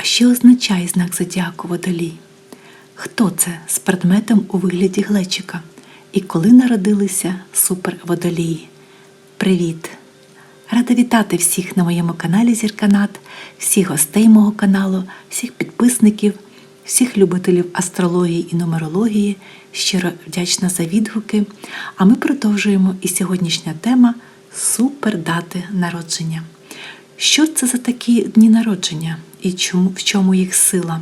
А що означає знак зодіаку водолій? Хто це з предметом у вигляді глечика? І коли народилися суперводолії? Привіт! Рада вітати всіх на моєму каналі Зірканат, всіх гостей мого каналу, всіх підписників, всіх любителів астрології і нумерології. Щиро вдячна за відгуки. А ми продовжуємо і сьогоднішня тема супердати народження. Що це за такі дні народження і чому, в чому їх сила?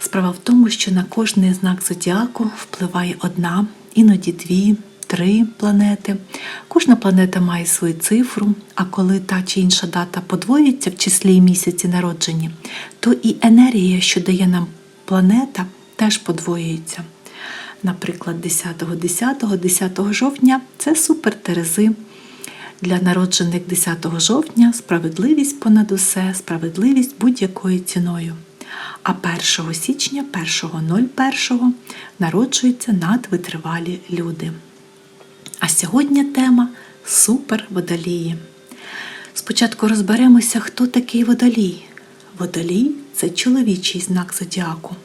Справа в тому, що на кожний знак зодіаку впливає одна, іноді дві, три планети. Кожна планета має свою цифру, а коли та чи інша дата подвоюється в числі місяці народження, то і енергія, що дає нам планета, теж подвоюється. Наприклад, 10 10 10 жовтня це супер Терези. Для народжених 10 жовтня справедливість понад усе, справедливість будь-якою ціною. А 1 січня, 1.01 народжуються надвитривалі люди. А сьогодні тема суперводолії. Спочатку розберемося, хто такий водолій. Водолій це чоловічий знак зодіаку.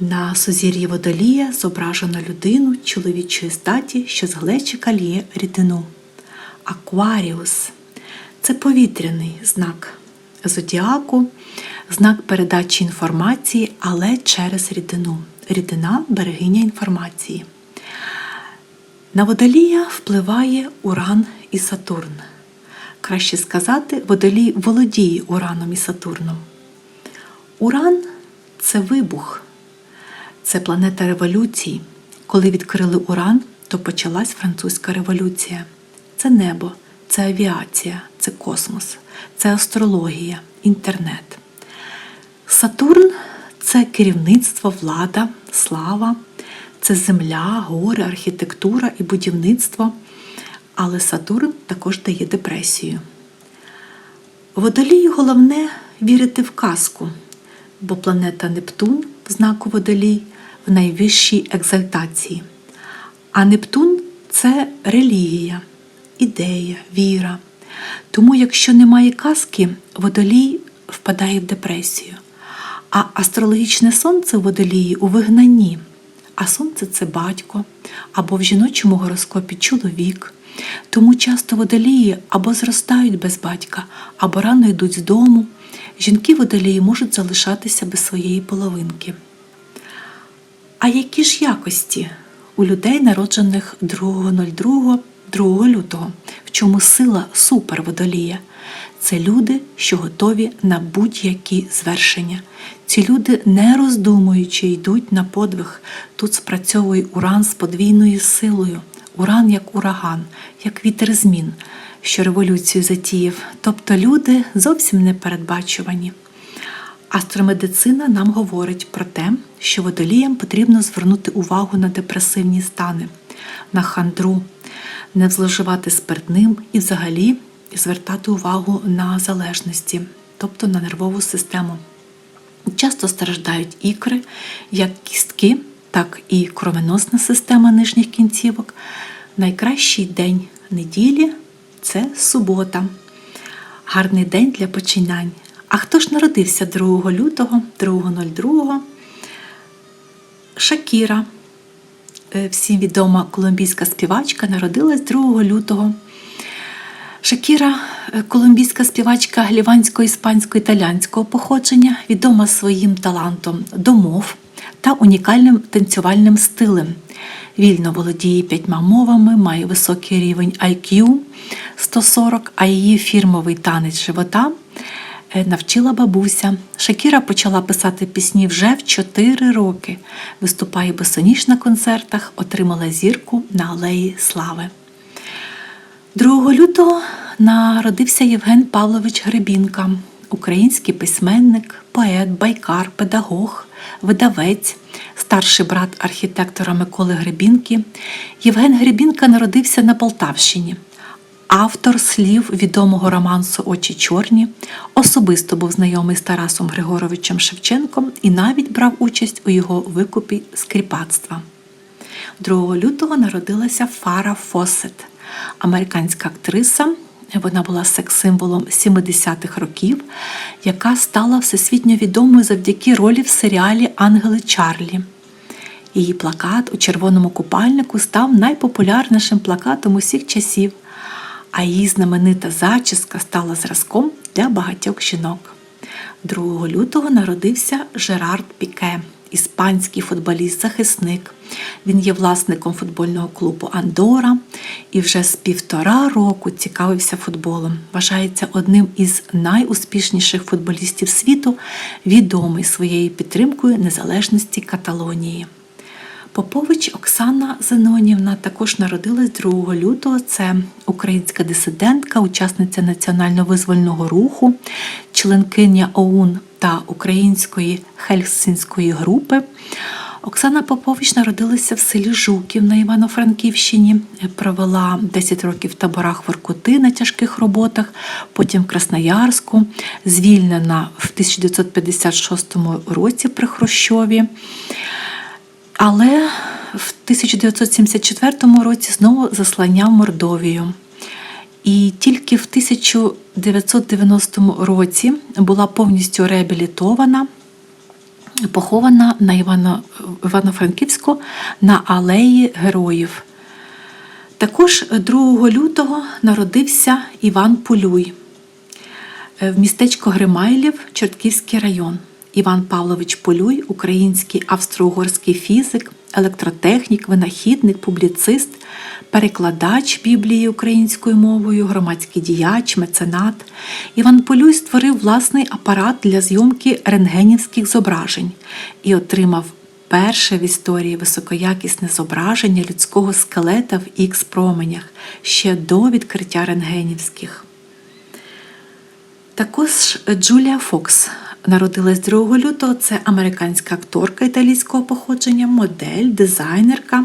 На сузір'ї водолія зображено людину чоловічої статі, що з глечика ліє рідину. Акваріус це повітряний знак зодіаку, знак передачі інформації, але через рідину. Рідина берегиня інформації. На водолія впливає Уран і Сатурн. Краще сказати, водолій володіє Ураном і Сатурном. Уран це вибух, це планета революції. Коли відкрили Уран, то почалась французька революція. Це небо, це авіація, це космос, це астрологія, інтернет. Сатурн це керівництво, влада, слава, це земля, гори, архітектура і будівництво. Але Сатурн також дає депресію. Водолію головне вірити в казку, бо планета Нептун в знаку водолій в найвищій екзальтації. А Нептун це релігія, ідея, віра. Тому, якщо немає казки, водолій впадає в депресію. А астрологічне сонце в водолії у вигнанні. А сонце це батько, або в жіночому гороскопі чоловік. Тому часто водолії або зростають без батька, або рано йдуть з дому. Жінки водолії можуть залишатися без своєї половинки. А які ж якості у людей, народжених 2.02, 2 лютого, в чому сила суперводолія? Це люди, що готові на будь-які звершення. Ці люди, не роздумуючи, йдуть на подвиг. Тут спрацьовує уран з подвійною силою. Уран як ураган, як вітер змін, що революцію затіяв. Тобто люди зовсім не передбачувані. Астромедицина нам говорить про те, що водоліям потрібно звернути увагу на депресивні стани, на хандру, не зловживати спиртним і взагалі звертати увагу на залежності, тобто на нервову систему. Часто страждають ікри, як кістки, так і кровеносна система нижніх кінцівок. Найкращий день неділі це субота. Гарний день для починань. А хто ж народився 2 лютого, 2.02? Шакіра, всім відома колумбійська співачка, народилась 2 лютого. Шакіра е, колумбійська співачка гліванського, іспанського, італійського походження, відома своїм талантом до мов та унікальним танцювальним стилем. Вільно володіє п'ятьма мовами, має високий рівень IQ 140, а її фірмовий танець живота е, навчила бабуся. Шакіра почала писати пісні вже в 4 роки. Виступає босоніж на концертах, отримала зірку на Алеї Слави. 2 лютого народився Євген Павлович Гребінка, український письменник, поет, байкар, педагог, видавець, старший брат архітектора Миколи Гребінки. Євген Гребінка народився на Полтавщині. Автор слів відомого романсу Очі чорні, особисто був знайомий з Тарасом Григоровичем Шевченком і навіть брав участь у його викупі скріпацтва. 2 лютого народилася Фара Фосет, американська актриса, Вона була секс-символом 70-х років, яка стала всесвітньо відомою завдяки ролі в серіалі Ангели Чарлі. Її плакат у червоному купальнику став найпопулярнішим плакатом усіх часів, а її знаменита зачіска стала зразком для багатьох жінок. 2 лютого народився Жерард Піке, іспанський футболіст-захисник. Він є власником футбольного клубу Андора і вже з півтора року цікавився футболом. Вважається одним із найуспішніших футболістів світу, відомий своєю підтримкою незалежності Каталонії. Попович Оксана Зенонівна також народилась 2 лютого. Це українська дисидентка, учасниця національно-визвольного руху, членкиня ОУН та української хельсинської групи. Оксана Попович народилася в селі Жуків на Івано-Франківщині, провела 10 років в таборах Воркути на тяжких роботах, потім в Красноярську, звільнена в 1956 році при Хрущові. Але в 1974 році знову заслання Мордовію. І тільки в 1990 році була повністю реабілітована, похована на Івано- Івано-Франківську на алеї Героїв. Також 2 лютого народився Іван Полюй в містечко Гримайлів, Чортківський район. Іван Павлович Полюй, український австро-угорський фізик, електротехнік, винахідник, публіцист, перекладач Біблії українською мовою, громадський діяч, меценат. Іван Полюй створив власний апарат для зйомки рентгенівських зображень і отримав перше в історії високоякісне зображення людського скелета в ікс променях ще до відкриття рентгенівських. Також Джулія Фокс народилась 2 лютого. Це американська акторка італійського походження, модель, дизайнерка.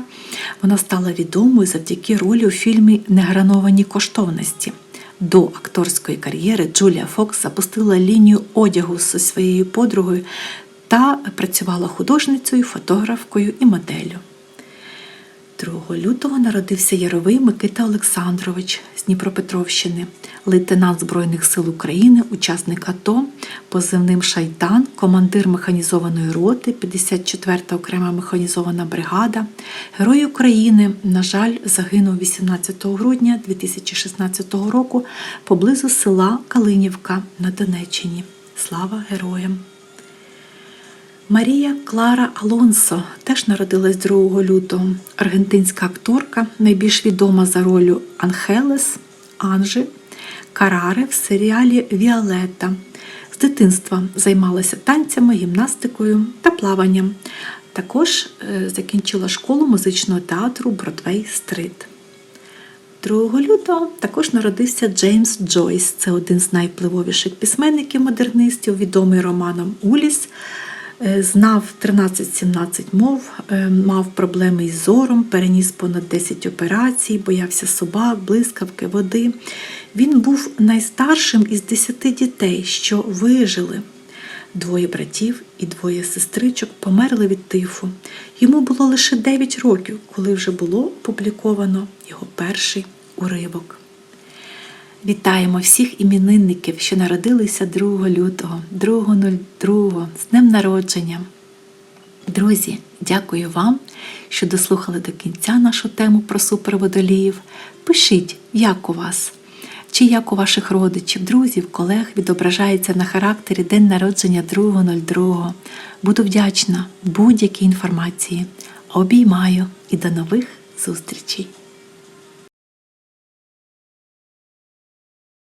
Вона стала відомою завдяки ролі у фільмі Неграновані коштовності. До акторської кар'єри Джулія Фокс запустила лінію одягу зі своєю подругою та працювала художницею, фотографкою і моделлю. 2 лютого народився Яровий Микита Олександрович з Дніпропетровщини, лейтенант Збройних сил України, учасник АТО, позивним Шайтан, командир механізованої роти, 54-та окрема механізована бригада, Герой України, на жаль, загинув 18 грудня 2016 року поблизу села Калинівка на Донеччині. Слава героям! Марія Клара Алонсо теж народилась 2 лютого. Аргентинська акторка, найбільш відома за ролью Анхелес Анжи Карари в серіалі Віолетта. З дитинства займалася танцями, гімнастикою та плаванням. Також е, закінчила школу музичного театру Бродвей Стрит. 2 лютого також народився Джеймс Джойс. Це один з найвпливовіших письменників-модернистів, відомий романом Уліс. Е, Знав 13-17 мов, е, мав проблеми із зором, переніс понад 10 операцій, боявся собак, блискавки, води. Він був найстаршим із 10 дітей, що вижили. Двоє братів і двоє сестричок померли від тифу. Йому було лише 9 років, коли вже було опубліковано його перший уривок. Вітаємо всіх іменинників, що народилися 2 лютого, 2.02, з днем народження. Друзі, дякую вам, що дослухали до кінця нашу тему про суперводоліїв. Пишіть, як у вас, чи як у ваших родичів, друзів, колег відображається на характері день народження 2.02. Буду вдячна будь-якій інформації. Обіймаю і до нових зустрічей!